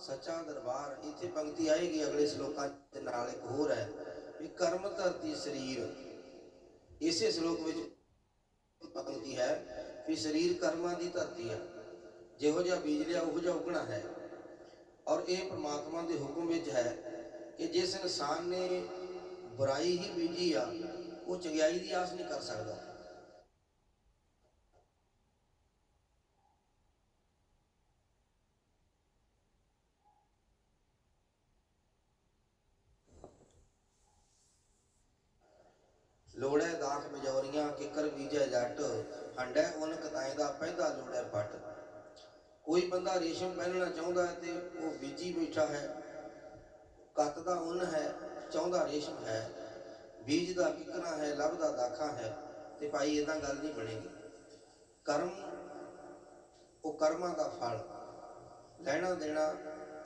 ਸੱਚਾ ਦਰਬਾਰ, ਇੱਥੇ ਪੰਕਤੀ ਆਏਗੀ, ਅਗਲੇ ਸ਼ਲੋਕਾਂ ਦੇ ਨਾਲ ਇੱਕ ਹੋਰ ਹੈ ਵੀ ਕਰਮ ਧਰਤੀ ਸਰੀਰ। ਇਸੇ ਸ਼ਲੋਕ ਵਿੱਚ ਪੰਕਤੀ ਹੈ ਵੀ ਸਰੀਰ ਕਰਮਾਂ ਦੀ ਧਰਤੀ ਹੈ। ਜਿਹੋ ਜਿਹਾ ਬੀਜ ਲਿਆ, ਉਹੋ ਜਿਹਾ ਉਗਣਾ ਹੈ। ਔਰ ਇਹ ਪ੍ਰਮਾਤਮਾ ਦੇ ਹੁਕਮ ਵਿੱਚ ਹੈ ਕਿ ਜਿਸ ਇਨਸਾਨ ਨੇ ਬੁਰਾਈ ਹੀ ਬੀਜੀ ਆ, ਉਹ ਚੰਗਿਆਈ ਦੀ ਆਸ ਨਹੀਂ ਕਰ ਸਕਦਾ। ਲੋੜੈ ਦਾਖ ਬਜੌਰੀਆਂ ਕਿਕਰ ਬੀਜੈ ਜੱਟ, ਹੰਡੈ ਉਨ ਕਤਾਏ ਦਾ ਪਹਿਦਾ ਲੋੜੈ ਪੱਟ। ਕੋਈ ਬੰਦਾ ਰੇਸ਼ਮ ਪਹਿਨਣਾ ਚਾਹੁੰਦਾ ਹੈ ਤੇ ਉਹ ਬੀਜੀ ਬੈਠਾ ਹੈ। ਕੱਤ ਦਾ ਉਨ ਹੈ, ਚਾਹੁੰਦਾ ਰੇਸ਼ਮ ਹੈ। ਬੀਜ ਦਾ ਕਿਕਣਾ ਹੈ ਲੱਭਦਾ ਦਾਖਾ ਹੈ ਤੇ ਭਾਈ ਇਦਾਂ ਗੱਲ ਨਹੀਂ ਬਣੇਗੀ। ਕਰਮ, ਉਹ ਕਰਮਾਂ ਦਾ ਫਲ। ਲੈਣਾ ਦੇਣਾ,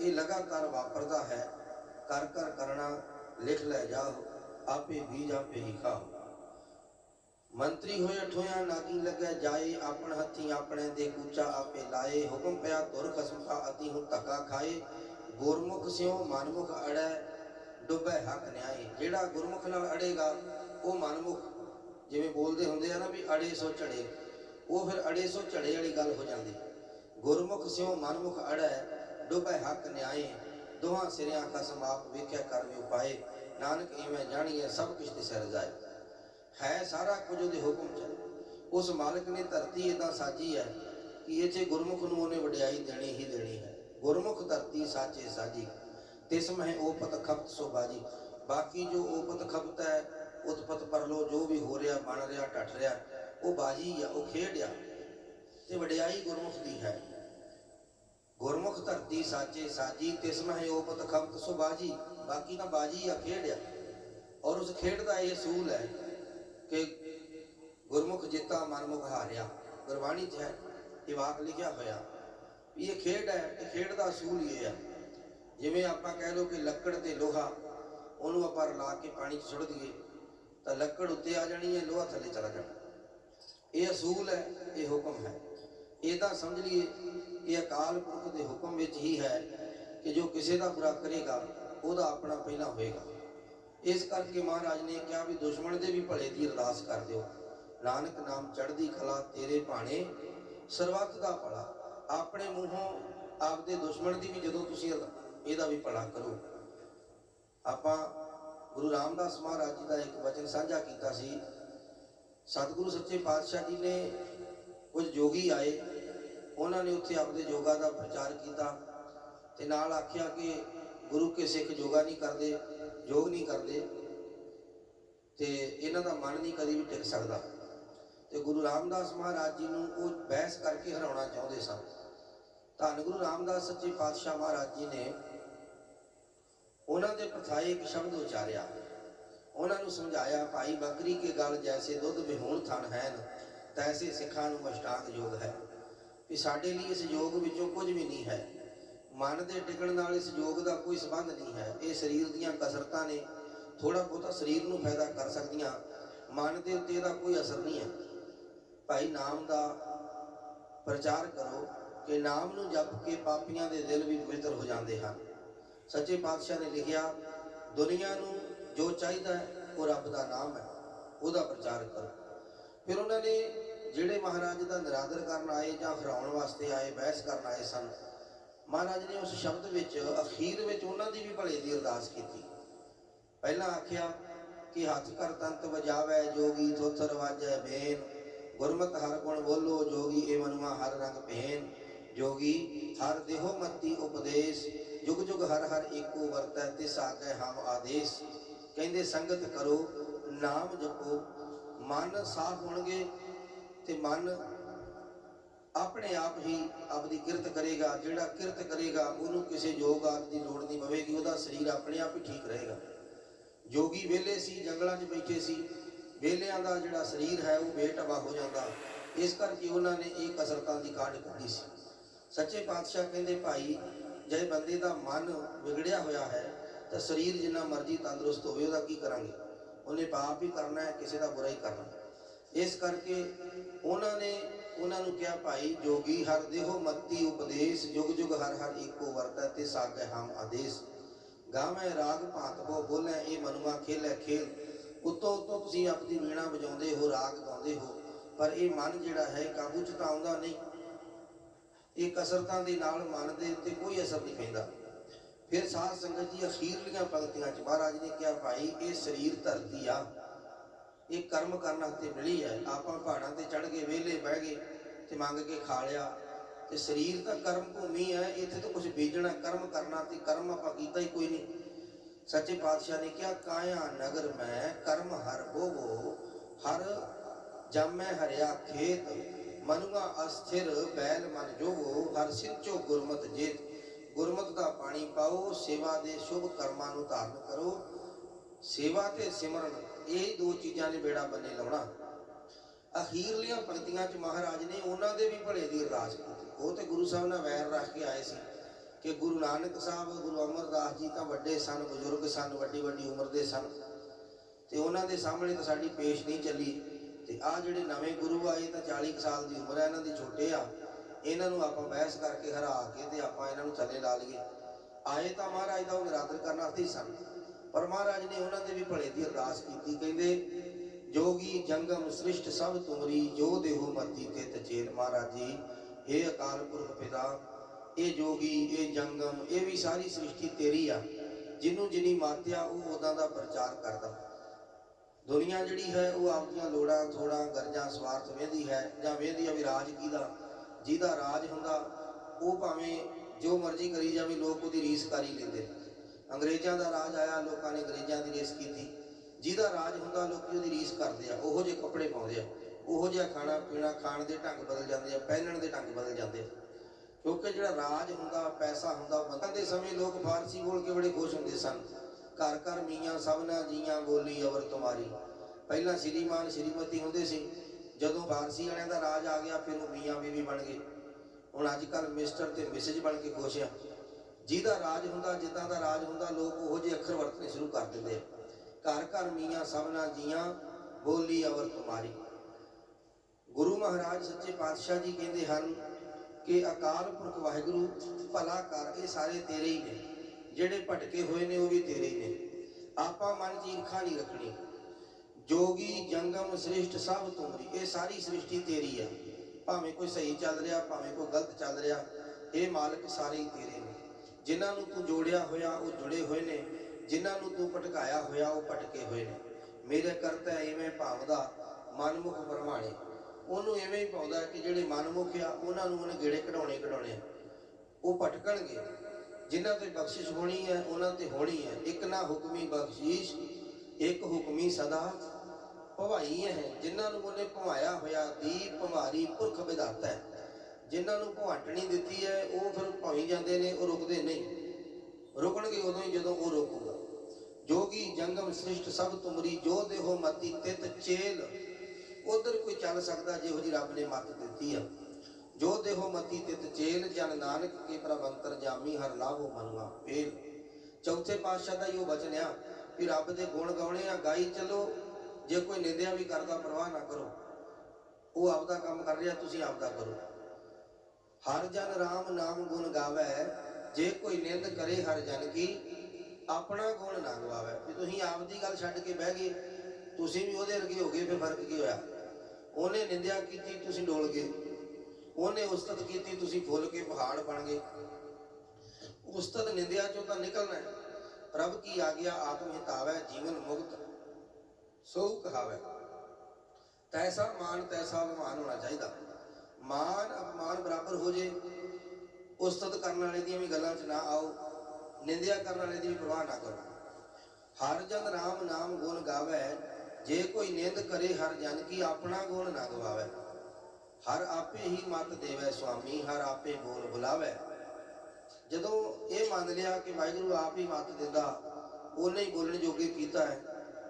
ਇਹ ਲਗਾਤਾਰ ਵਾਪਰਦਾ ਹੈ। ਕਰ ਕਰ ਕਰਨਾ, ਲਿਖ ਲੈ ਜਾਓ, ਆਪੇ ਬੀਜ ਆਪੇ ਹੀ ਖਾਓ। ਮੰਤਰੀ ਹੋਏ ਠੋਇਆ ਨਾਗੀ ਲੱਗਿਆ ਜਾਏ, ਆਪਣ ਹੱਥੀ ਆਪਣੇ ਦੇ ਕੂਚਾ ਆਪੇ ਲਾਏ। ਹੁਕਮ ਪਿਆ ਤੁਰ ਖਸਮ ਕਾ ਅਤੀ ਹੁਣ ਧੱਕਾ ਖਾਏ। ਗੁਰਮੁਖ ਸਿਓ ਮਨਮੁਖ ਅੜੈ, ਡੁੱਬੈ ਹੱਕ ਨਿਆਏ। ਜਿਹੜਾ ਗੁਰਮੁਖ ਨਾਲ ਅੜੇਗਾ, ਉਹ ਮਨਮੁਖ। ਜਿਵੇਂ ਬੋਲਦੇ ਹੁੰਦੇ ਆ ਨਾ ਵੀ ਅੜੇ ਸੋ ਝੜੇ, ਉਹ ਫਿਰ ਅੜੇ ਸੋ ਝੜੇ ਵਾਲੀ ਗੱਲ ਹੋ ਜਾਂਦੀ। ਗੁਰਮੁਖ ਸਿਓ ਮਨਮੁਖ ਅੜੈ, ਡੁੱਬੈ ਹੱਕ ਨਿਆਏ। ਦੋਹਾਂ ਸਿਰਿਆਂ ਖਸਮ ਆਪ ਵੇਖਿਆ ਕਰ ਵੀ ਉਪਾਏ ਨਾਨਕ ਇਵੇਂ ਜਾਣੀਏ ਸਭ ਕੁਛ ਤੇ ਸਿਰ ਜਾਏ। ਹੈ, ਸਾਰਾ ਕੁਝ ਉਹਦੇ ਹੁਕਮ 'ਚ ਉਸ ਮਾਲਕ ਨੇ ਧਰਤੀ ਇਦਾਂ ਸਾਜੀ ਹੈ ਕਿ ਇਹ 'ਚ ਗੁਰਮੁਖ ਨੂੰ ਉਹਨੇ ਵਡਿਆਈ ਦੇਣੀ ਹੀ ਦੇਣੀ ਹੈ। ਗੁਰਮੁਖ ਧਰਤੀ ਸਾਚੇ ਸਾਜੀ। ਤਿਸ ਮਹਿ ਓਪਤ ਖਪਤ ਸੋ ਬਾਜੀ ਬਾਕੀ ਜੋ ਓਪਤ ਖਪਤ ਹੈ, ਉਤਪਤ ਪਰਲੋ ਜੋ ਵੀ ਹੋ ਰਿਹਾ, ਬਣ ਰਿਹਾ ਟੱਟ ਰਿਹਾ, ਉਹ ਬਾਜੀ ਆ, ਉਹ ਖੇਡ ਆ ਤੇ ਵਡਿਆਈ ਗੁਰਮੁਖ ਦੀ ਹੈ। ਗੁਰਮੁਖ ਧਰਤੀ ਸਾਚੇ ਸਾਜੀ, ਤਿਸ ਮਹਿ ਓਪਤ ਖਪਤ ਸੋ ਬਾਜੀ ਬਾਕੀ ਤਾਂ ਬਾਜੀ ਆ ਖੇਡ ਆ ਔਰ ਉਸ ਖੇਡ ਦਾ ਇਹ ਅਸੂਲ ਹੈ ਕਿ ਗੁਰਮੁਖ ਜਿੱਤਾ ਮਨਮੁਖ ਹਾਰਿਆ। ਗੁਰਬਾਣੀ 'ਚ ਹੈ ਇਹ ਵਾਕ ਲਿਖਿਆ ਹੋਇਆ। ਵੀ ਇਹ ਖੇਡ ਹੈ ਇਹ ਖੇਡ ਦਾ ਅਸੂਲ ਇਹ ਹੈ ਜਿਵੇਂ ਆਪਾਂ ਕਹਿ ਲਓ ਕਿ ਲੱਕੜ ਤੇ ਲੋਹਾ, ਉਹਨੂੰ ਆਪਾਂ ਰਲਾ ਕੇ ਪਾਣੀ 'ਚ ਸੁੱਟ ਦਈਏ, ਤਾਂ ਲੱਕੜ ਉੱਤੇ ਆ ਜਾਣੀ ਹੈ, ਲੋਹਾ ਥੱਲੇ ਚਲਾ ਜਾਣਾ। ਇਹ ਅਸੂਲ ਹੈ, ਇਹ ਹੁਕਮ ਹੈ। ਇਹ ਤਾਂ ਸਮਝ ਲਈਏ ਕਿ ਅਕਾਲ ਪੁਰਖ ਦੇ ਹੁਕਮ ਵਿੱਚ ਹੀ ਹੈ ਕਿ ਜੋ ਕਿਸੇ ਦਾ ਬੁਰਾ ਕਰੇਗਾ, ਉਹਦਾ ਆਪਣਾ ਪਹਿਲਾਂ ਹੋਏਗਾ। ਇਸ ਕਰਕੇ ਮਹਾਰਾਜ ਨੇ ਕਿਹਾ ਵੀ ਦੁਸ਼ਮਣ ਦੇ ਵੀ ਭਲੇ ਦੀ ਅਰਦਾਸ ਕਰ ਦਿਓ। ਨਾਨਕ ਨਾਮ ਚੜ੍ਹਦੀ ਕਲਾ, ਤੇਰੇ ਭਾਣੇ ਸਰਬੱਤ ਦਾ ਭਲਾ। ਆਪਣੇ ਮੂੰਹੋਂ ਆਪਦੇ ਦੁਸ਼ਮਣ ਦੀ ਵੀ ਜਦੋਂ ਤੁਸੀਂ ਇਹਦਾ ਵੀ ਭਲਾ ਕਰੋ। ਆਪਾਂ ਗੁਰੂ ਰਾਮਦਾਸ ਮਹਾਰਾਜ ਜੀ ਦਾ ਇੱਕ ਵਚਨ ਸਾਂਝਾ ਕੀਤਾ ਸੀ। ਸਤਿਗੁਰੂ ਸੱਚੇ ਪਾਤਸ਼ਾਹ ਜੀ ਨੇ ਕੁਝ ਜੋਗੀ ਆਏ। ਉਹਨਾਂ ਨੇ ਉੱਥੇ ਆਪਦੇ ਯੋਗਾ ਦਾ ਪ੍ਰਚਾਰ ਕੀਤਾ ਤੇ ਨਾਲ ਆਖਿਆ ਕਿ ਗੁਰੂ ਕੇ ਸਿੱਖ ਯੋਗਾ ਨਹੀਂ ਕਰਦੇ, ਯੋਗ ਨਹੀਂ ਕਰਦੇ, ਤੇ ਇਹਨਾਂ ਦਾ ਮਨ ਨਹੀਂ ਕਦੀ ਵੀ ਟਿਕ ਸਕਦਾ। ਤੇ ਗੁਰੂ ਰਾਮਦਾਸ ਮਹਾਰਾਜ ਜੀ ਨੂੰ ਉਹ ਬਹਿਸ ਕਰਕੇ ਹਰਾਉਣਾ ਚਾਹੁੰਦੇ ਸਨ। ਧੰਨ ਗੁਰੂ ਰਾਮਦਾਸ ਸੱਚੇ ਪਾਤਸ਼ਾਹ ਮਹਾਰਾਜ ਜੀ ਨੇ ਉਹਨਾਂ ਦੇ ਪਥਾਏ ਇੱਕ ਸ਼ਬਦ ਉਚਾਰਿਆ। ਉਹਨਾਂ ਨੂੰ ਸਮਝਾਇਆ, ਭਾਈ ਬੱਕਰੀ ਕੇ ਗਲ ਜੈਸੇ ਦੁੱਧ ਵਿਹੂਣ ਥਣ ਹੈਨ, ਤੈਸੇ ਸਿੱਖਾਂ ਨੂੰ ਅਸ਼ਟਾਂਗ ਯੋਗ ਹੈ। ਕਿ ਸਾਡੇ ਲਈ ਇਸ ਯੋਗ ਵਿੱਚੋਂ ਕੁਝ ਵੀ ਨਹੀਂ ਹੈ। ਮਨ ਦੇ ਟਿਕਣ ਨਾਲ ਇਸ ਯੋਗ ਦਾ ਕੋਈ ਸਬੰਧ ਨਹੀਂ ਹੈ। ਇਹ ਸਰੀਰ ਦੀਆਂ ਕਸਰਤਾਂ ਨੇ ਥੋੜਾ ਬਹੁਤਾ ਸਰੀਰ ਨੂੰ ਫਾਇਦਾ ਕਰ ਸਕਦੀਆਂ। ਮਨ ਦੇ ਉੱਤੇ ਇਹਦਾ ਕੋਈ ਅਸਰ ਨਹੀਂ ਹੈ। ਭਾਈ ਨਾਮ ਦਾ ਪ੍ਰਚਾਰ ਕਰੋ ਕਿ ਨਾਮ ਨੂੰ ਜਪ ਕੇ ਪਾਪੀਆਂ ਦੇ ਦਿਲ ਵੀ ਪਵਿੱਤਰ ਹੋ ਜਾਂਦੇ ਹਨ। ਸੱਚੇ ਪਾਤਸ਼ਾਹ ਨੇ ਲਿਖਿਆ, ਦੁਨੀਆ ਨੂੰ ਜੋ ਚਾਹੀਦਾ ਹੈ, ਉਹ ਰੱਬ ਦਾ ਨਾਮ ਹੈ। ਉਹਦਾ ਪ੍ਰਚਾਰ ਕਰੋ। ਫਿਰ ਉਹਨਾਂ ਨੇ ਜਿਹੜੇ ਮਹਾਰਾਜ ਦਾ ਨਿਰਾਦਰ ਕਰਨ ਆਏ ਜਾਂ ਹਰਾਉਣ ਵਾਸਤੇ ਆਏ, ਬਹਿਸ ਕਰਨ ਆਏ ਸਨ ਮਹਾਰਾਜ ਨੇ ਉਸ ਸ਼ਬਦ ਵਿੱਚ, ਅਖੀਰ ਵਿੱਚ ਉਹਨਾਂ ਦੀ ਵੀ ਭਲੇ ਦੀ ਅਰਦਾਸ ਕੀਤੀ। ਪਹਿਲਾਂ ਆਖਿਆ ਕਿ ਹੱਥ ਕਰ ਤੰਤ ਵਜਾਵੇ, ਜੋਗੀ ਥੋਥਰ ਵਾਜੈ ਬੇਨ। ਗੁਰਮਤਿ ਹਰ ਗੁਣ ਬੋਲੋ, ਜੋਗੀ ਏ ਮਨੁਆ ਹਰ ਰੰਗ ਭੇਨ। ਜੋਗੀ ਹਰ ਦੇਹੋ ਮਤੀ ਉਪਦੇਸ਼। ਜੁਗ ਜੁਗ ਹਰ ਹਰ ਏਕੋ ਵਰਤੈ, ਤਿਸ ਆਗੇ ਹਮ ਆਦੇਸ਼। ਕਹਿੰਦੇ, ਸੰਗਤ ਕਰੋ, ਨਾਮ ਜਪੋ। ਮਨ ਸਾਫ਼ ਹੋਣਗੇ ਤੇ ਮਨ ਆਪਣੇ ਆਪ ਹੀ ਆਪਦੀ ਕਿਰਤ ਕਰੇਗਾ, ਜਿਹੜਾ ਕਿਰਤ ਕਰੇਗਾ, ਉਹਨੂੰ ਕਿਸੇ ਯੋਗ ਆਦਿ ਦੀ ਲੋੜ ਨਹੀਂ ਪਵੇਗੀ, ਉਹਦਾ ਸਰੀਰ ਆਪਣੇ ਆਪ ਹੀ ਠੀਕ ਰਹੇਗਾ। ਜੋਗੀ ਵੇਲੇ ਸੀ, ਜੰਗਲਾਂ 'ਚ ਬੈਠੇ ਸੀ ਵੇਲਿਆਂ ਦਾ ਜਿਹੜਾ ਸਰੀਰ ਹੈ, ਉਹ ਬੇਟਵਾ ਹੋ ਜਾਂਦਾ। ਇਸ ਕਰਕੇ ਉਹਨਾਂ ਨੇ ਇਹ ਕਸਰਤਾਂ ਦੀ ਕਾਢ ਕੱਢੀ ਸੀ। ਸੱਚੇ ਪਾਤਸ਼ਾਹ ਕਹਿੰਦੇ, ਭਾਈ, ਜੇ ਬੰਦੇ ਦਾ ਮਨ ਵਿਗੜਿਆ ਹੋਇਆ ਹੈ, ਤਾਂ ਸਰੀਰ ਜਿੰਨਾ ਮਰਜ਼ੀ ਤੰਦਰੁਸਤ ਹੋਵੇ, ਉਹਦਾ ਕੀ ਕਰਾਂਗੇ? ਉਹਨੇ ਪਾਪ ਹੀ ਕਰਨਾ ਹੈ, ਕਿਸੇ ਦਾ ਬੁਰਾ ਹੀ ਕਰਨਾ ਇਸ ਕਰਕੇ ਉਹਨਾਂ ਨੇ ਉਹਨਾਂ ਨੂੰ ਕਿਹਾ, ਭਾਈ ਜੋਗੀ ਹਰ ਦੇਹੋ ਮੱਤੀ ਉਪਦੇਸ਼, ਜੁਗ ਜੁਗ ਹਰ ਹਰ ਏਕੋ ਵਰਤੈ ਤੇ ਸਾਗੈ ਹਮ ਆਦੇਸ਼। ਗਾਵੇਂ ਰਾਗ ਭਾਂਤ ਬੋ ਬੋਲੇ, ਇਹ ਮਨੁਆ ਖੇਲੇ ਖੇਲ। ਉਤੋਂ ਉਤੋਂ ਤੁਸੀਂ ਆਪਣੀ ਵੀਣਾ ਵਜਾਉਂਦੇ ਹੋ, ਰਾਗ ਗਾਉਂਦੇ ਹੋ, ਪਰ ਇਹ ਮਨ ਜਿਹੜਾ ਹੈ, ਕਾਬੂ ਚ ਤਾਂ ਆਉਂਦਾ ਨਹੀਂ। ਇਹ ਕਸਰਤਾਂ ਦੇ ਨਾਲ ਮਨ ਦੇ ਉੱਤੇ ਕੋਈ ਅਸਰ ਨਹੀਂ ਪੈਂਦਾ। ਫਿਰ ਸਾਧ ਸੰਗਤ ਜੀ ਅਖੀਰਲੀਆਂ ਪੰਕਤੀਆਂ ਚ ਮਹਾਰਾਜ ਨੇ ਕਿਹਾ, ਭਾਈ, ਇਹ ਸਰੀਰ ਧਰਤੀ ਆ। ਇਹ ਕਰਮ ਕਰਨ ਵਾਸਤੇ ਮਿਲੀ ਹੈ। ਆਪਾਂ ਪਹਾੜਾਂ ਤੇ ਚੜ ਕੇ ਵਿਹਲੇ ਬਹਿ ਗਏ ਤੇ ਮੰਗ ਕੇ ਖਾ ਲਿਆ। ਤੇ ਸਰੀਰ ਤਾਂ ਕਰਮ ਭੂਮੀ ਹੈ, ਇੱਥੇ ਤਾਂ ਕੁਝ ਬੀਜਣਾ, ਕਰਮ ਕਰਨਾ ਤੇ ਕਰਮ ਆਪਾਂ ਕੀਤਾ ਹੀ ਕੋਈ ਨਹੀਂ। ਸੱਚੇ ਪਾਤਸ਼ਾਹ ਨੇ ਕਿਹਾ, ਕਾਇਆ ਨਗਰ ਮੈਂ, ਕਰਮ ਹਰ ਹੋਵੋ, ਹਰ ਜਮੈ ਹਰਿਆ ਖੇਤ। ਮਨੁਆ ਅਸਥਿਰ, ਬੈਲ ਮਨ ਜੋਵੋ, ਹਰ ਸਿੰਚੋ ਗੁਰਮਤ ਜੇਤ। ਗੁਰਮਤ ਦਾ ਪਾਣੀ ਪਾਓ, ਸੇਵਾ ਦੇ ਸ਼ੁਭ ਕਰਮਾਂ ਨੂੰ ਧਾਰਨ ਕਰੋ। ਸੇਵਾ ਤੇ ਸਿਮਰਨ, ਇਹ ਦੋ ਚੀਜ਼ਾਂ ਨੇ ਬੇੜਾ ਬੰਨੇ ਲਾਉਣਾ। ਅਖੀਰਲੀਆਂ ਪੰਕਤੀਆਂ ਚ ਮਹਾਰਾਜ ਨੇ ਉਹਨਾਂ ਦੇ ਵੀ ਭਲੇ ਦੀ ਅਰਦਾਸ ਕੀਤੀ। ਉਹ ਤੇ ਗੁਰੂ ਸਾਹਿਬ ਨਾਲ ਵੈਰ ਰੱਖ ਕੇ ਆਏ ਸੀ ਕਿ ਗੁਰੂ ਨਾਨਕ ਸਾਹਿਬ, ਗੁਰੂ ਅਮਰਦਾਸ ਜੀ ਤਾਂ ਵੱਡੇ ਸਨ, ਬਜ਼ੁਰਗ ਸਨ, ਵੱਡੀ ਵੱਡੀ ਉਮਰ ਦੇ ਸਨ। ਤੇ ਉਹਨਾਂ ਦੇ ਸਾਹਮਣੇ ਤਾਂ ਸਾਡੀ ਪੇਸ਼ ਨਹੀਂ ਚੱਲੀ। ਤੇ ਆ ਜਿਹੜੇ ਨਵੇਂ ਗੁਰੂ ਆਏ ਤਾਂ 40 ਕੁ ਸਾਲ ਦੀ ਉਮਰ ਹੈ ਇਹਨਾਂ ਦੀ ਛੋਟੇ ਆ। ਇਹਨਾਂ ਨੂੰ ਆਪਾਂ ਬਹਿਸ ਕਰਕੇ ਹਰਾ ਕੇ ਤੇ ਆਪਾਂ ਇਹਨਾਂ ਨੂੰ ਥੱਲੇ ਲਾ ਲਈਏ। ਆਏ ਤਾਂ ਮਹਾਰਾਜ ਦਾ ਉਹ ਨਿਰਾਦਰ ਕਰਨ ਵਾਸਤੇ ਹੀ ਸਨ। ਪਰ ਮਹਾਰਾਜ ਨੇ ਉਹਨਾਂ ਦੇ ਵੀ ਭਲੇ ਦੀ ਅਰਦਾਸ ਕੀਤੀ, ਕਹਿੰਦੇ ਜੋਗੀ ਜੰਗਮ ਸ੍ਰਿਸ਼ਟ ਸਭ ਤੁਮਰੀ, ਜੋ ਦੇਹੋ ਮਤੀ ਤੇ ਤਚੇਲ ਮਹਾਰਾਜ ਜੀ ਇਹ ਅਕਾਲ ਪੁਰਖ ਪਿਤਾ, ਇਹ ਜੋਗੀ ਇਹ ਜੰਗਮ, ਇਹ ਵੀ ਸਾਰੀ ਸ੍ਰਿਸ਼ਟੀ ਤੇਰੀ ਆ ਜਿਹਨੂੰ ਜਿਨੀ ਮਾਤਿਆ ਉਹ ਉਦਾਂ ਦਾ ਪ੍ਰਚਾਰ ਕਰਦਾ। ਦੁਨੀਆ ਜਿਹੜੀ ਹੈ ਉਹ ਆਪਣੀਆਂ ਲੋੜਾਂ, ਥੋੜਾਂ, ਗਰਜਾਂ, ਸਵਾਰਥ ਵੇਂਦੀ ਹੈ, ਜਾਂ ਵੇਂਦੀ ਆ ਵੀ ਰਾਜ ਕਿਹਦਾ, ਜਿਹਦਾ ਰਾਜ ਹੁੰਦਾ, ਉਹ ਭਾਵੇਂ ਜੋ ਮਰਜ਼ੀ ਕਰੀ ਜਾਵੇ, ਲੋਕ ਉਹਦੀ ਰੀਸ ਕਰ ਲੈਂਦੇ ਅੰਗਰੇਜ਼ਾਂ ਦਾ ਰਾਜ ਆਇਆ, ਲੋਕਾਂ ਨੇ ਅੰਗਰੇਜ਼ਾਂ ਦੀ ਰੀਸ ਕੀਤੀ। ਜਿਹਦਾ ਰਾਜ ਹੁੰਦਾ, ਲੋਕੀ ਉਹਦੀ ਰੀਸ ਕਰਦੇ ਆ, ਉਹੋ ਜਿਹੇ ਕੱਪੜੇ ਪਾਉਂਦੇ ਆ। ਉਹੋ ਜਿਹਾ ਖਾਣਾ ਪੀਣਾ ਖਾਣ ਦੇ ਢੰਗ ਬਦਲ ਜਾਂਦੇ ਆ, ਪਹਿਨਣ ਦੇ ਢੰਗ ਬਦਲ ਜਾਂਦੇ ਆ। ਕਿਉਂਕਿ ਜਿਹੜਾ ਰਾਜ ਹੁੰਦਾ, ਪੈਸਾ ਹੁੰਦਾ, ਬੰਦਾ ਦੇ ਸਮੇਂ ਲੋਕ ਫਾਰਸੀ ਬੋਲ ਕੇ ਬੜੇ ਖੁਸ਼ ਹੁੰਦੇ ਸਨ। ਘਰ ਘਰ ਮੀਆਂ ਸਭਨਾ ਜੀਆਂ, ਬੋਲੀ, ਅਵਰ ਤੁਮਾਰੀ। ਪਹਿਲਾਂ ਸ਼੍ਰੀਮਾਨ, ਸ਼੍ਰੀਮਤੀ ਹੁੰਦੇ ਸੀ। ਜਦੋਂ ਫਾਰਸੀ ਵਾਲਿਆਂ ਦਾ ਰਾਜ ਆ ਗਿਆ, ਫਿਰ ਉਹ ਮੀਆਂ ਬੀਵੀ ਬਣ ਗਏ। ਹੁਣ ਅੱਜ ਕੱਲ ਮਿਸਟਰ ਤੇ ਮਿਸਿਜ ਬਣ ਕੇ ਖੁਸ਼ ਆ। ਜਿਹਦਾ ਰਾਜ ਹੁੰਦਾ, ਜਿੱਦਾਂ ਦਾ ਰਾਜ ਹੁੰਦਾ, ਲੋਕ ਉਹੋ ਜਿਹੇ ਅੱਖਰ ਵਰਤਣੇ ਸ਼ੁਰੂ ਕਰ ਦਿੰਦੇ ਆ। ਘਰ ਘਰ ਮੀਆਂ ਸਭਨਾ ਜੀਆਂ, ਬੋਲੀ ਅਵਰ ਤੁਮਾਰੀ। ਗੁਰੂ ਮਹਾਰਾਜ ਸੱਚੇ ਪਾਤਸ਼ਾਹ ਜੀ ਕਹਿੰਦੇ ਹਨ ਕਿ ਅਕਾਲ ਪੁਰਖ ਵਾਹਿਗੁਰੂ, ਭਲਾ ਕਰ, ਇਹ ਸਾਰੇ ਤੇਰੇ ਹੀ ਨੇ। ਜਿਹੜੇ ਭਟਕੇ ਹੋਏ ਨੇ, ਉਹ ਵੀ ਤੇਰੇ ਹੀ ਨੇ। ਆਪਾਂ ਮਨ ਚ ਈਰਖਾ ਨਹੀਂ ਰੱਖਣੀ। ਜੋਗੀ, ਜੰਗਮ, ਸ੍ਰਿਸ਼ਟ ਸਭ ਤੁਮਰੀ। ਇਹ ਸਾਰੀ ਸ੍ਰਿਸ਼ਟੀ ਤੇਰੀ ਆ। ਭਾਵੇਂ ਕੋਈ ਸਹੀ ਚੱਲ ਰਿਹਾ, ਭਾਵੇਂ ਕੋਈ ਗਲਤ ਚੱਲ ਰਿਹਾ, ਇਹ ਮਾਲਕ ਸਾਰੇ ਹੀ ਤੇਰੇ ਨੇ। ਜਿਨ੍ਹਾਂ ਨੂੰ ਤੂੰ ਜੋੜਿਆ ਹੋਇਆ, ਉਹ ਜੁੜੇ ਹੋਏ ਨੇ। ਜਿਨ੍ਹਾਂ ਨੂੰ ਤੂੰ ਭਟਕਾਇਆ ਹੋਇਆ, ਉਹ ਭਟਕੇ ਹੋਏ ਨੇ। ਮੇਰੇ ਕਰਤਾ ਐਵੇਂ ਭਾਵਦਾ ਮਨਮੁਖ ਪਰਮਾਣੇ। ਉਹਨੂੰ ਐਵੇਂ ਹੀ ਪਾਉਂਦਾ ਕਿ ਜਿਹੜੇ ਮਨਮੁਖ ਆ, ਉਹਨਾਂ ਨੂੰ ਉਹਨੇ ਗੇੜੇ ਕਢਾਉਣੇ ਕਢਾਉਣੇ ਉਹ ਭਟਕਣਗੇ। ਜਿਨ੍ਹਾਂ ਤੇ ਬਖਸ਼ਿਸ਼ ਹੋਣੀ ਹੈ, ਉਹਨਾਂ ਤੇ ਹੋਣੀ ਹੈ। ਇੱਕ ਨਾ ਹੁਕਮੀ ਬਖਸ਼ਿਸ਼, ਇੱਕ ਹੁਕਮੀ ਸਦਾ ਭਵਾਈ ਹੈ। ਜਿਨ੍ਹਾਂ ਨੂੰ ਉਹਨੇ ਭਵਾਇਆ ਹੋਇਆ, ਦੀਪ ਭਵਾਰੀ ਪੁਰਖ ਵਿਦਾਤਾ ਹੈ। ਜਿਨ੍ਹਾਂ ਨੂੰ ਭਵਾਟਣੀ ਦਿੱਤੀ ਹੈ, ਉਹ ਫਿਰ ਭਾਈ ਜਾਂਦੇ ਨੇ, ਉਹ ਰੁਕਦੇ ਨਹੀਂ। ਰੁਕਣਗੇ ਉਦੋਂ ਹੀ ਜਦੋਂ ਉਹ ਰੁਕੂਗਾ। ਜੋਗੀ ਜੰਗਮ ਸ੍ਰਿਸ਼ਟ ਸਭ ਤੁਮਰੀ ਜੋ ਦੇਹੋ ਮਤੀ ਤਿਤ ਚੇਲ। ਉਧਰ ਕੋਈ ਚੱਲ ਸਕਦਾ ਜਿਹੋ ਜੀ ਰੱਬ ਨੇ ਮੱਤ ਦਿੱਤੀ ਆ। ਜੋ ਦੇਹੋ ਮਤੀ ਤਿਤ ਚੇਲ, ਜਨ ਨਾਨਕ ਕੇ ਪ੍ਰਵੰਤਰ ਜਾਮੀ ਹਰ ਲਾਭੋ ਮਨਵਾ ਪੇਲ। ਚੌਥੇ ਪਾਤਸ਼ਾਹ ਦਾ ਹੀ ਉਹ ਬਚਨ ਆ ਵੀ ਰੱਬ ਦੇ ਗੁਣ ਗਾਉਣੇ ਆ, ਗਾਈ ਚਲੋ। ਜੇ ਕੋਈ ਨਿੰਦਿਆ ਵੀ ਕਰਦਾ, ਪਰਵਾਹ ਨਾ ਕਰੋ। ਉਹ ਆਪਦਾ ਕੰਮ ਕਰ ਰਿਹਾ, ਤੁਸੀਂ ਆਪਦਾ ਕਰੋ। ਹਰ ਜਨ ਰਾਮ ਨਾਮ ਗੁਣ ਗਾਵੇ, ਜੇ ਕੋਈ ਨਿੰਦ ਕਰੇ ਹਰ ਜਨ ਕੀ, ਆਪਣਾ ਗੁਣ ਨਾ ਗਵਾਵੇ। ਵੀ ਤੁਸੀਂ ਆਪਦੀ ਗੱਲ ਛੱਡ ਕੇ ਬਹਿ ਗਏ, ਤੁਸੀਂ ਵੀ ਉਹਦੇ ਵਰਗੇ ਹੋ ਗਏ, ਫਿਰ ਫ਼ਰਕ ਕੀ ਹੋਇਆ? ਉਹਨੇ ਨਿੰਦਿਆ ਕੀਤੀ, ਤੁਸੀਂ ਡੋਲ ਗਏ। ਉਹਨੇ ਉਸਤਤ ਕੀਤੀ, ਤੁਸੀਂ ਫੁੱਲ ਕੇ ਪਹਾੜ ਬਣ ਗਏ। ਉਸਤਤ ਨਿੰਦਿਆ ਚੋਂ ਤਾਂ ਨਿਕਲਣਾ ਹੈ। ਪ੍ਰਭ ਕੀ ਆਗਿਆ, ਆਤਮ ਹਿਤਾਵੈ, ਜੀਵਨ ਮੁਕਤ, ਸੋ ਕਹਾਵੇ। ਤੈਸਾ ਮਾਨ, ਤੈਸਾ ਅਭਿਮਾਨ ਹੋਣਾ ਚਾਹੀਦਾ। ਮਾਨ ਅਪਮਾਨ ਬਰਾਬਰ ਹੋ ਜੇ, ਉਸਤਤ ਕਰਨ ਵਾਲੇ ਦੀਆਂ ਵੀ ਗੱਲਾਂ 'ਚ ਨਾ ਆਓ, ਨਿੰਦਿਆ ਕਰਨ ਵਾਲੇ ਦੀ ਵੀ ਪਰਵਾਹ ਨਾ ਕਰੋ। ਹਰ ਜਨ ਰਾਮ ਨਾਮ ਗੁਣ ਗਾਵੇ, ਜੇ ਕੋਈ ਨਿੰਦ ਕਰੇ ਹਰ ਜਨ ਕੀ ਆਪਣਾ ਗੁਣ ਨਾ ਗਵਾਵੇ। ਹਰ ਆਪੇ ਹੀ ਮਤ ਦੇਵੇ ਸੁਆਮੀ, ਹਰ ਆਪੇ ਬੋਲ ਬੁਲਾਵੇ। ਜਦੋਂ ਇਹ ਮੰਨ ਲਿਆ ਕਿ ਵਾਹਿਗੁਰੂ ਆਪ ਹੀ ਮਤ ਦਿੰਦਾ, ਉਹਨੇ ਹੀ ਬੋਲਣ ਜੋਗੇ ਕੀਤਾ ਹੈ,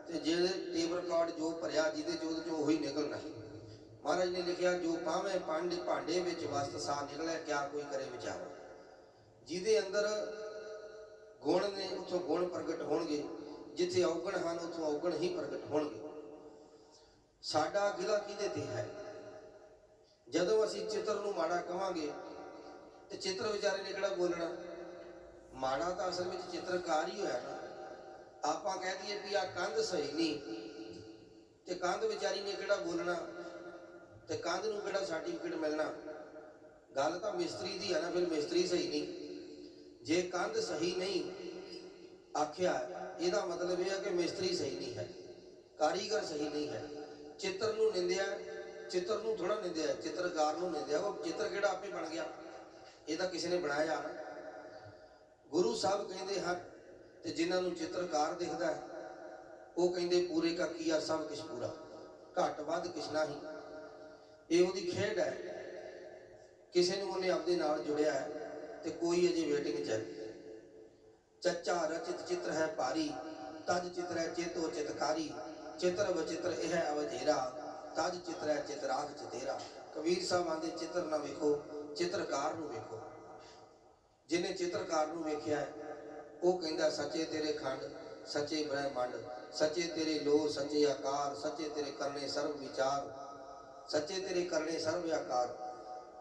ਤੇ ਜਿਹੜੇ ਟੇਪ ਰਿਕਾਰਡ ਜੋ ਭਰਿਆ ਜਿਹਦੇ ਚ ਉਹਦੇ ਉਹੀ ਮਹਾਰਾਜ ਨੇ ਲਿਖਿਆ, ਜੋ ਪਾਵੇਂ ਪਾਂਡੇ ਭਾਂਡੇ ਵਿੱਚ ਵਸਤ ਸਾ ਨਿਕਲੇ, ਕਿਆ ਕੋਈ ਕਰੇ ਵਿਚਾਰ। ਜਿਹਦੇ ਅੰਦਰ ਗੁਣ ਨੇ, ਉਥੋਂ ਗੁਣ ਪ੍ਰਗਟ ਹੋਣਗੇ। ਜਿੱਥੇ ਔਗਣ ਹਨ, ਉਥੋਂ ਔਗਣ ਹੀ ਪ੍ਰਗਟ ਹੋਣਗੇ। ਸਾਡਾ ਗਿਲਾ ਕਿਹਦੇ ਤੇ ਹੈ? ਜਦੋਂ ਅਸੀਂ ਚਿੱਤਰ ਨੂੰ ਮਾੜਾ ਕਵਾਂਗੇ, ਤੇ ਚਿੱਤਰ ਵਿਚਾਰੇ ਨੇ ਕਿਹੜਾ ਬੋਲਣਾ? ਮਾੜਾ ਤਾਂ ਅਸਲ ਵਿੱਚ ਚਿੱਤਰਕਾਰ ਹੀ ਹੋਇਆ ਨਾ। ਆਪਾਂ ਕਹਿ ਦਈਏ ਵੀ ਆ ਕੰਧ ਸਹੀ ਨਹੀਂ, ਤੇ ਕੰਧ ਵਿਚਾਰੀ ਨੇ ਕਿਹੜਾ ਬੋਲਣਾ? ਤੇ ਕੰਧ ਨੂੰ ਕਿਹੜਾ ਸਰਟੀਫਿਕੇਟ ਮਿਲਣਾ? ਗੱਲ ਤਾਂ ਮਿਸਤਰੀ ਦੀ ਆ ਨਾ, ਫਿਰ ਮਿਸਤਰੀ ਸਹੀ ਨਹੀਂ। ਜੇ ਕੰਧ ਸਹੀ ਨਹੀਂ ਆਖਿਆ, ਇਹਦਾ ਮਤਲਬ ਇਹ ਹੈ ਕਿ ਮਿਸਤਰੀ ਸਹੀ ਨਹੀਂ ਹੈ, ਕਾਰੀਗਰ ਸਹੀ ਨਹੀਂ ਹੈ। ਚਿੱਤਰ ਨੂੰ ਨਿੰਦਿਆ, ਚਿੱਤਰ ਨੂੰ ਥੋੜਾ ਨਿੰਦਿਆ, ਚਿੱਤਰਕਾਰ ਨੂੰ ਨਿੰਦਿਆ, ਉਹ ਚਿੱਤਰ ਕਿਹੜਾ ਆਪੇ ਬਣ ਗਿਆ? ਇਹ ਤਾਂ ਕਿਸੇ ਨੇ ਬਣਾਇਆ ਨਾ। ਗੁਰੂ ਸਾਹਿਬ ਕਹਿੰਦੇ ਹਨ, ਤੇ ਜਿਨ੍ਹਾਂ ਨੂੰ ਚਿੱਤਰਕਾਰ ਦਿਖਦਾ ਉਹ ਕਹਿੰਦੇ, ਪੂਰੇ ਕਾ ਕੀਆ ਸਭ ਕੁਛ ਪੂਰਾ। ਘੱਟ ਵੱਧ ਕਿਛ ਨਹੀਂ। ਇਹ ਉਹਦੀ ਖੇਡ ਹੈ। ਕਿਸੇ ਨੂੰ ਉਹਨੇ ਆਪਦੇ ਨਾਲ ਜੁੜਿਆ ਹੈ ਤੇ ਕੋਈ ਅਜੇ ਵੇਟਿੰਗ ਚ ਹੈ। ਚੱਚਾ ਰਚਿਤ ਚਿੱਤਰ ਹੈ ਭਾਰੀ, ਤਜ ਚਿੱਤਰ ਹੈ ਚੇਤੋ ਚਿਤਕਾਰੀ, ਚਿੱਤਰ ਵਚਿੱਤਰ ਇਹ ਹੈ ਅਵਧੇਰਾ, ਤਜ ਚਿੱਤਰ ਹੈ ਚਿਤਰਾਗ ਚਤੇਰਾ। ਕਬੀਰ ਸਾਹਿਬ ਆਂਦੇ, ਚਿੱਤਰ ਨਾ ਵੇਖੋ, ਚਿੱਤਰਕਾਰ ਨੂੰ ਵੇਖੋ। ਜਿਹਨੇ ਚਿੱਤਰਕਾਰ ਨੂੰ ਵੇਖਿਆ ਉਹ ਕਹਿੰਦਾ, ਸੱਚੇ ਤੇਰੇ ਖੰਡ, ਸੱਚੇ ਬ੍ਰਹਮੰਡ, ਸੱਚੇ ਤੇਰੇ ਲੋ ਸੱਚੇ ਆਕਾਰ, ਸੱਚੇ ਤੇਰੇ ਕਰਨੇ ਸਰਬ ਵਿਚਾਰ ਸੱਚੇ ਤੇਰੇ ਕਰਨੇ ਸਰਬ ਆਕਾਰ।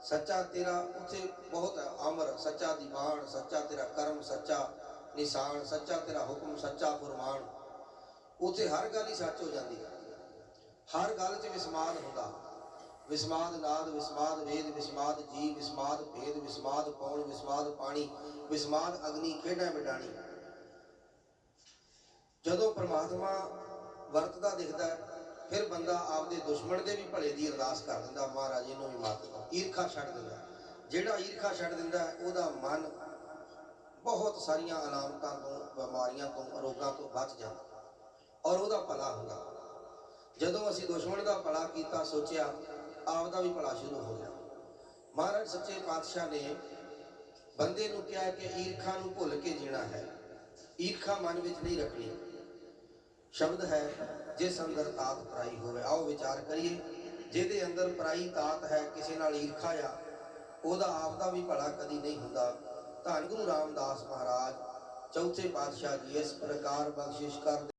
ਸੱਚਾ ਤੇਰਾ ਉੱਥੇ ਬਹੁਤ ਅਮਰ ਸੱਚਾ ਦੀਵਾਨ ਸੱਚਾ ਤੇਰਾ ਕਰਮ ਸੱਚਾ ਨਿਸ਼ਾਨ ਸੱਚਾ ਤੇਰਾ ਹੁਕਮ ਸੱਚਾ ਫਰਮਾਨ। ਉੱਥੇ ਹਰ ਗੱਲ ਹੀ ਸੱਚ ਹੋ ਜਾਂਦੀ ਹੈ। ਹਰ ਗੱਲ 'ਚ ਵਿਸਮਾਦ ਹੁੰਦਾ। ਵਿਸਮਾਦ ਨਾਦ ਵਿਸਮਾਦ ਵੇਦ ਵਿਸਮਾਦ ਜੀ ਵਿਸਮਾਦ ਭੇਦ ਵਿਸਮਾਦ ਪੌਣ ਵਿਸਮਾਦ ਪਾਣੀ ਵਿਸਮਾਦ ਅਗਨੀ ਖੇਡਾਂ ਮਿਟਾਣੀ। ਜਦੋਂ ਪ੍ਰਮਾਤਮਾ ਵਰਤਦਾ ਦਿਖਦਾ ਹੈ, ਫਿਰ ਬੰਦਾ ਆਪਦੇ ਦੁਸ਼ਮਣ ਦੇ ਵੀ ਭਲੇ ਦੀ ਅਰਦਾਸ ਕਰ ਦਿੰਦਾ, ਮਹਾਰਾਜ ਇਹਨੂੰ ਵੀ ਮਾਰ ਦਿੰਦਾ ਈਰਖਾ ਛੱਡ ਦਿੰਦਾ। ਜਿਹੜਾ ਈਰਖਾ ਛੱਡ ਦਿੰਦਾ, ਉਹਦਾ ਮਨ ਬਹੁਤ ਸਾਰੀਆਂ ਅਲਾਮਤਾਂ ਤੋਂ, ਬਿਮਾਰੀਆਂ ਤੋਂ, ਰੋਗਾਂ ਤੋਂ ਬਚ ਜਾਂਦਾ। ਔਰ ਉਹਦਾ ਭਲਾ ਹੁੰਦਾ। ਜਦੋਂ ਅਸੀਂ ਦੁਸ਼ਮਣ ਦਾ ਭਲਾ ਕੀਤਾ, ਸੋਚਿਆ, ਆਪ ਦਾ ਵੀ ਭਲਾ ਸ਼ੁਰੂ ਹੋ ਗਿਆ। ਮਹਾਰਾਜ ਸੱਚੇ ਪਾਤਸ਼ਾਹ ਨੇ ਬੰਦੇ ਨੂੰ ਕਿਹਾ ਕਿ ਈਰਖਾ ਨੂੰ ਭੁੱਲ ਕੇ ਜੀਣਾ ਹੈ। ਈਰਖਾ ਮਨ ਵਿੱਚ ਨਹੀਂ ਰੱਖਣੀ। ਸ਼ਬਦ ਹੈ ਜਿਸ ਅੰਦਰ ਤਾਤ ਪਰਾਈ ਹੋਵੇ, ਆਓ ਵਿਚਾਰ ਕਰੀਏ। ਜਿਹਦੇ ਅੰਦਰ ਪਰਾਈ ਤਾਤ ਹੈ, ਕਿਸੇ ਨਾਲ ਈਰਖਾ ਆ, ਉਹਦਾ ਆਪ ਦਾ ਵੀ ਭਲਾ ਕਦੀ ਨਹੀਂ ਹੁੰਦਾ। ਧੰਨ ਗੁਰੂ ਰਾਮਦਾਸ ਮਹਾਰਾਜ, ਚੌਥੇ ਪਾਤਸ਼ਾਹ ਜੀ ਇਸ ਪ੍ਰਕਾਰ ਬਖਸ਼ਿਸ਼ ਕਰਦੇ